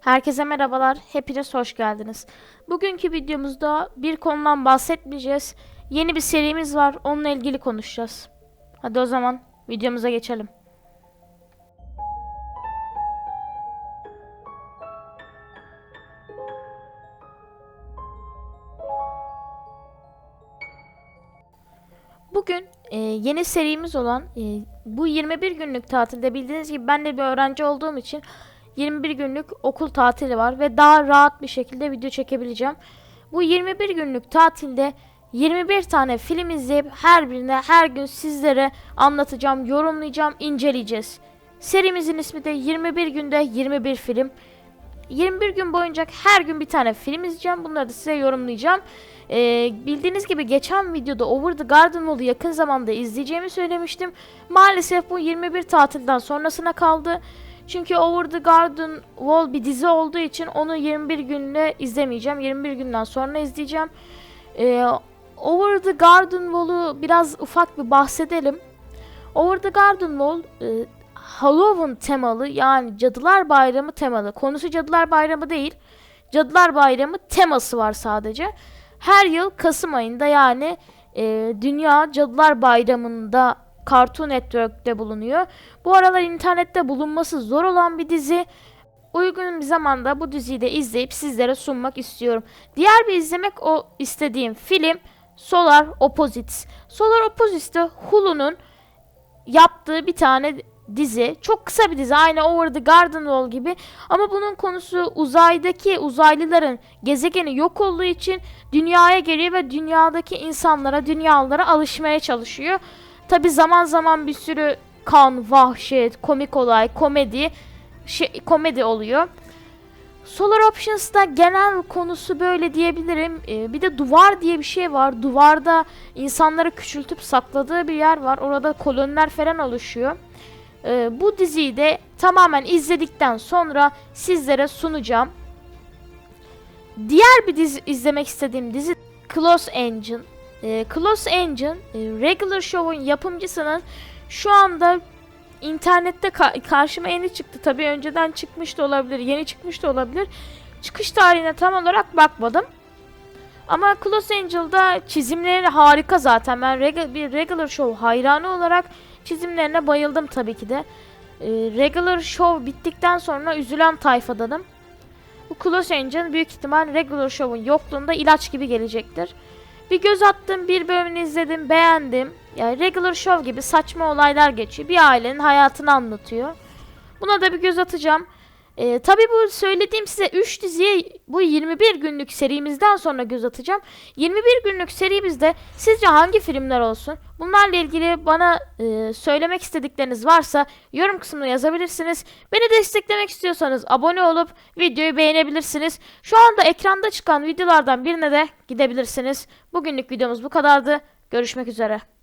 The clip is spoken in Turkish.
Herkese merhabalar, hepiniz hoş geldiniz. Bugünkü videomuzda bir konudan bahsetmeyeceğiz. Yeni bir serimiz var, onunla ilgili konuşacağız. Hadi o zaman videomuza geçelim. Bugün e, yeni serimiz olan e, bu 21 günlük tatilde bildiğiniz gibi ben de bir öğrenci olduğum için 21 günlük okul tatili var ve daha rahat bir şekilde video çekebileceğim. Bu 21 günlük tatilde 21 tane film izleyip her birine her gün sizlere anlatacağım, yorumlayacağım, inceleyeceğiz. Serimizin ismi de 21 günde 21 film. 21 gün boyunca her gün bir tane film izleyeceğim. Bunları da size yorumlayacağım. Ee, bildiğiniz gibi geçen videoda Over the Garden Wall'u yakın zamanda izleyeceğimi söylemiştim. Maalesef bu 21 tatilden sonrasına kaldı. Çünkü Over the Garden Wall bir dizi olduğu için onu 21 günde izlemeyeceğim. 21 günden sonra izleyeceğim. Ee, Over the Garden Wall'u biraz ufak bir bahsedelim. Over the Garden Wall e, Halloween temalı yani Cadılar Bayramı temalı. Konusu Cadılar Bayramı değil. Cadılar Bayramı teması var sadece. Her yıl Kasım ayında yani e, Dünya Cadılar Bayramı'nda Cartoon Network'te bulunuyor. Bu aralar internette bulunması zor olan bir dizi. Uygun bir zamanda bu diziyi de izleyip sizlere sunmak istiyorum. Diğer bir izlemek o istediğim film Solar Opposites. Solar Opposites de Hulu'nun yaptığı bir tane dizi. Çok kısa bir dizi. Aynı Over the Garden Wall gibi. Ama bunun konusu uzaydaki uzaylıların gezegeni yok olduğu için dünyaya geliyor ve dünyadaki insanlara, dünyalara alışmaya çalışıyor. Tabi zaman zaman bir sürü kan, vahşet, komik olay, komedi şey, komedi oluyor. Solar Options'da genel konusu böyle diyebilirim. Ee, bir de duvar diye bir şey var. Duvarda insanları küçültüp sakladığı bir yer var. Orada koloniler falan oluşuyor. Ee, bu diziyi de tamamen izledikten sonra sizlere sunacağım. Diğer bir dizi izlemek istediğim dizi Close Engine. Ee, Close Engine, e, Regular Show'un yapımcısının şu anda internette ka- karşıma yeni çıktı. Tabii önceden çıkmış da olabilir, yeni çıkmış da olabilir. Çıkış tarihine tam olarak bakmadım. Ama Close Angel'da çizimleri harika zaten. Ben reg- bir Regular Show hayranı olarak çizimlerine bayıldım tabii ki de. Ee, Regular Show bittikten sonra üzülen tayfadanım. Bu Close Angel büyük ihtimal Regular Show'un yokluğunda ilaç gibi gelecektir. Bir göz attım, bir bölümünü izledim, beğendim. Yani Regular Show gibi saçma olaylar geçiyor. Bir ailenin hayatını anlatıyor. Buna da bir göz atacağım. Ee, tabii bu söylediğim size 3 diziye bu 21 günlük serimizden sonra göz atacağım. 21 günlük serimizde sizce hangi filmler olsun? Bunlarla ilgili bana e, söylemek istedikleriniz varsa yorum kısmına yazabilirsiniz. Beni desteklemek istiyorsanız abone olup videoyu beğenebilirsiniz. Şu anda ekranda çıkan videolardan birine de gidebilirsiniz. Bugünlük videomuz bu kadardı. Görüşmek üzere.